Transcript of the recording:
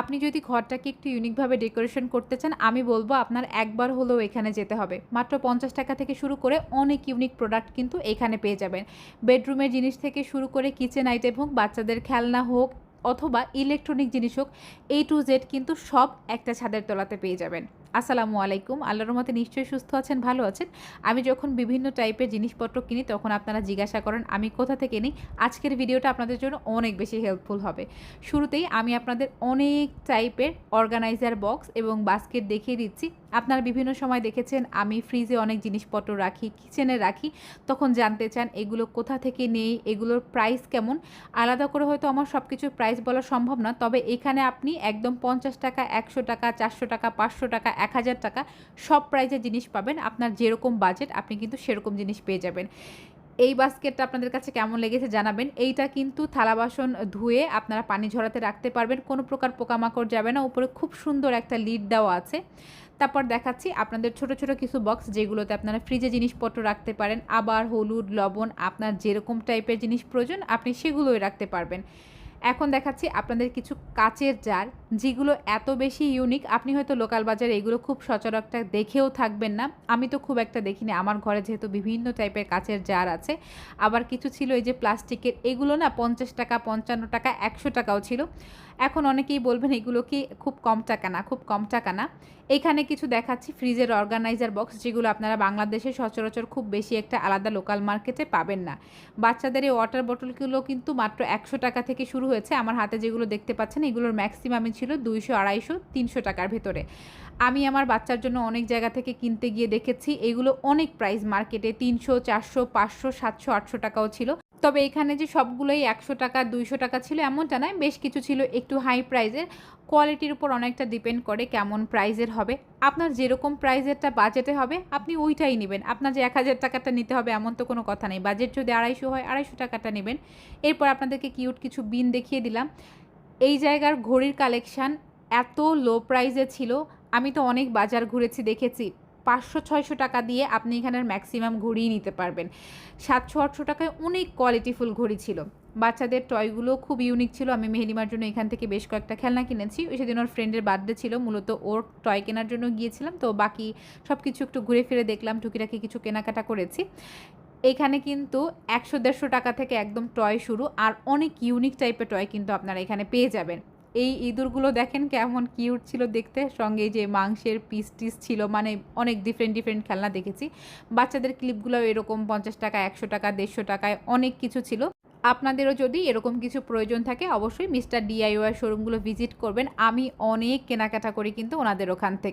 আপনি যদি ঘরটাকে একটু ইউনিকভাবে ডেকোরেশন করতে চান, আমি বলব আপনার একবার হলেও এখানে যেতে হবে। মাত্র পঞ্চাশ টাকা থেকে শুরু করে অনেক ইউনিক প্রোডাক্ট কিন্তু এখানে পেয়ে যাবেন। বেডরুমের জিনিস থেকে শুরু করে কিচেন আইটেম হোক, বাচ্চাদের খেলনা হোক, অথবা ইলেকট্রনিক জিনিস হোক এ টু জেড কিন্তু সব একটা ছাদের তলাতে পেয়ে যাবেন। আসসালামু আলাইকুম। আল্লাহর মতে নিশ্চয়ই সুস্থ আছেন, ভালো আছেন। আমি যখন বিভিন্ন টাইপের জিনিসপত্র কিনি, তখন আপনারা জিজ্ঞাসা করেন, আমি কোথা থেকে নিই? আজকের ভিডিওটা আপনাদের জন্য অনেক বেশি হেল্পফুল হবে। শুরুতেই আমি আপনাদের অনেক টাইপের অর্গানাইজার বক্স এবং বাস্কেট দেখিয়ে দিচ্ছি। আপনারা বিভিন্ন সময় দেখেছেন, আমি ফ্রিজে অনেক জিনিসপত্র রাখি কিচেনে রাখি। তখন জানতে চান, এগুলো কোথা থেকে নেই, এগুলোর প্রাইস কেমন? আলাদা করে হয়তো আমার সব কিছুর প্রাইস বলা সম্ভব না, তবে এখানে আপনি একদম পঞ্চাশ টাকা, একশো টাকা, চারশো টাকা, পাঁচশো টাকা এক হাজার টাকা, সব প্রাইজের জিনিস পাবেন। আপনার যেরকম বাজেট আপনি কিন্তু সেরকম জিনিস পেয়ে যাবেন। এই বাস্কেটটা আপনাদের কাছে কেমন লেগেছে জানাবেন। এইটা কিন্তু থালা বাসন ধুয়ে আপনারা পানি ঝরাতে রাখতে পারবেন। কোনো প্রকার পোকামাকড় যাবে না। উপরে খুব সুন্দর একটা লিড দেওয়া আছে। তারপর দেখাচ্ছি আপনাদের ছোট ছোট কিছু বক্স যেগুলোতে আপনারা ফ্রিজে জিনিসপত্র রাখতে পারেন। আবার হলুদ, লবণ, আপনার যেরকম টাইপের জিনিস প্রয়োজন, আপনি সেগুলোই রাখতে পারবেন। এখন দেখাচ্ছি আপনাদের কিছু কাচের জার, যেগুলো এত বেশি ইউনিক আপনি হয়তো লোকাল বাজারে এগুলো খুব সচরাচর দেখেও থাকবেন না। আমি তো খুব একটা দেখিনি, আমার ঘরে যেহেতু বিভিন্ন টাইপের কাচের জার আছে। আবার কিছু ছিল এই যে প্লাস্টিকের, এগুলো না পঞ্চাশ টাকা, পঞ্চান্ন টাকা, একশো টাকাও ছিল। এখন অনেকেই বলবেন এগুলো কি খুব কম টাকা না, খুব কম টাকা না। এখানে কিছু দেখাচ্ছি, ফ্রিজের অর্গানাইজার বক্স যেগুলো আপনারা বাংলাদেশে সচরাচর খুব বেশি একটা আলাদা লোকাল মার্কেটে পাবেন না। বাচ্চাদের এই ওয়াটার বোতলগুলো কিন্তু মাত্র একশো টাকা থেকে শুরু হয়েছে। আমার হাতে যেগুলো দেখতে পাচ্ছেন, এগুলোর ম্যাক্সিমামই ছিল দুইশো, আড়াইশো, তিনশো টাকার ভেতরে। আমি আমার বাচ্চার জন্য অনেক জায়গা থেকে কিনতে গিয়ে দেখেছি, এগুলো অনেক প্রাইস মার্কেটে তিনশো, চারশো, পাঁচশো, সাতশো, আটশো টাকাও ছিল। তবে এখানে যে সবগুলোই একশো টাকা, দুইশো টাকা ছিল এমনটা নয়, বেশ কিছু ছিল একটু হাই প্রাইজের কোয়ালিটির উপর অনেকটা ডিপেন্ড করে কেমন প্রাইজের হবে। আপনার যেরকম প্রাইজেরটা বাজেটে হবে, আপনি ওইটাই নেবেন। আপনার যে এক হাজার টাকাটা নিতে হবে এমন তো কোনো কথা নেই। বাজেট যদি আড়াইশো হয়, আড়াইশো টাকাটা নেবেন। এরপর আপনাদেরকে কিউট কিছু বিন দেখিয়ে দিলাম। এই জায়গার ঘড়ির কালেকশান এত লো প্রাইজে ছিল। আমি তো অনেক বাজার ঘুরেছি, দেখেছি। পাঁচশো, ছয়শো টাকা দিয়ে আপনি এখানের ম্যাক্সিমাম ঘড়িই নিতে পারবেন। সাতশো, আটশো টাকায় অনেক কোয়ালিটিফুল ঘড়ি ছিল। বাচ্চাদের টয়গুলো খুব ইউনিক ছিল। আমি মেহেলিমার জন্য এখান থেকে বেশ কয়েকটা খেলনা কিনেছি। ওই সেদিন ওর ফ্রেন্ডের বার্থডে ছিল। মূলত ওর টয় কেনার জন্য গিয়েছিলাম। তো বাকি সব কিছু একটু ঘুরে ফিরে দেখলাম। টুকিটাকি কিছু কেনাকাটা করেছি। এখানে কিন্তু একশো, দেড়শো টাকা থেকে একদম টয় শুরু। আর অনেক ইউনিক টাইপের টয় কিন্তু আপনারা এখানে পেয়ে যাবেন। এই ইঁদুরগুলো দেখেন কেমন কিউট ছিল দেখতে। সঙ্গে যে মাংসের পিস টিস ছিল মানে অনেক ডিফারেন্ট ডিফারেন্ট খেলনা দেখেছি। বাচ্চাদের ক্লিপগুলো এরকম পঞ্চাশ টাকা, একশো টাকা, দেড়শো টাকায় অনেক কিছু ছিল। আপনাদেরও যদি এরকম কিছু প্রয়োজন থাকে, অবশ্যই মিস্টার ডিআইওয়াই শোরুমগুলো ভিজিট করবেন। আমি অনেক কেনাকাটা করি কিন্তু ওনাদের ওখান থেকে।